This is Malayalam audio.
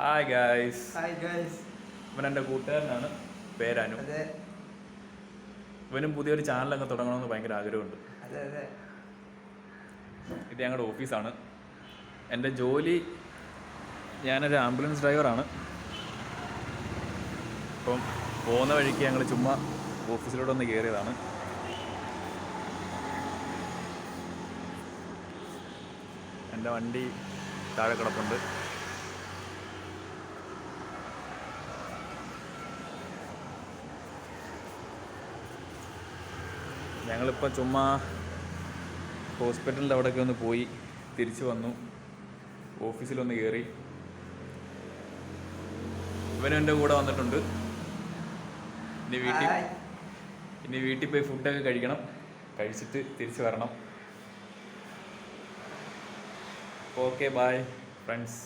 ഹായ് ഗായ്സ് ഹായ് ഗൈസ് ഇവൻ എന്റെ കൂട്ടുകാരനാണ്. പേരാനു അതെ. ഇവനും പുതിയൊരു ചാനലൊക്കെ തുടങ്ങണമെന്ന് ഭയങ്കര ആഗ്രഹമുണ്ട്. അതെ അതെ. ഇത് ഞങ്ങളുടെ ഓഫീസാണ്. എന്റെ ജോലി ഞാനൊരു ആംബുലൻസ് ഡ്രൈവറാണ്. അപ്പം പോകുന്ന വഴിക്ക് ഞങ്ങൾ ചുമ്മാ ഓഫീസിലോട്ട് ഒന്ന് കയറിയതാണ് എന്റെ വണ്ടി താഴെ കിടപ്പുണ്ട്. ഞങ്ങളിപ്പോൾ ചുമ്മാ ഹോസ്പിറ്റലിന്റെ അവിടെയൊക്കെ ഒന്ന് പോയി തിരിച്ചു വന്നു. ഓഫീസിലൊന്ന് കയറി ഇവനും എന്റെ കൂടെ വന്നിട്ടുണ്ട്. ഇനി വീട്ടിൽ ഇനി വീട്ടിൽ പോയി ഫുഡൊക്കെ കഴിക്കണം. കഴിച്ചിട്ട് തിരിച്ചു വരണം. Okay bye friends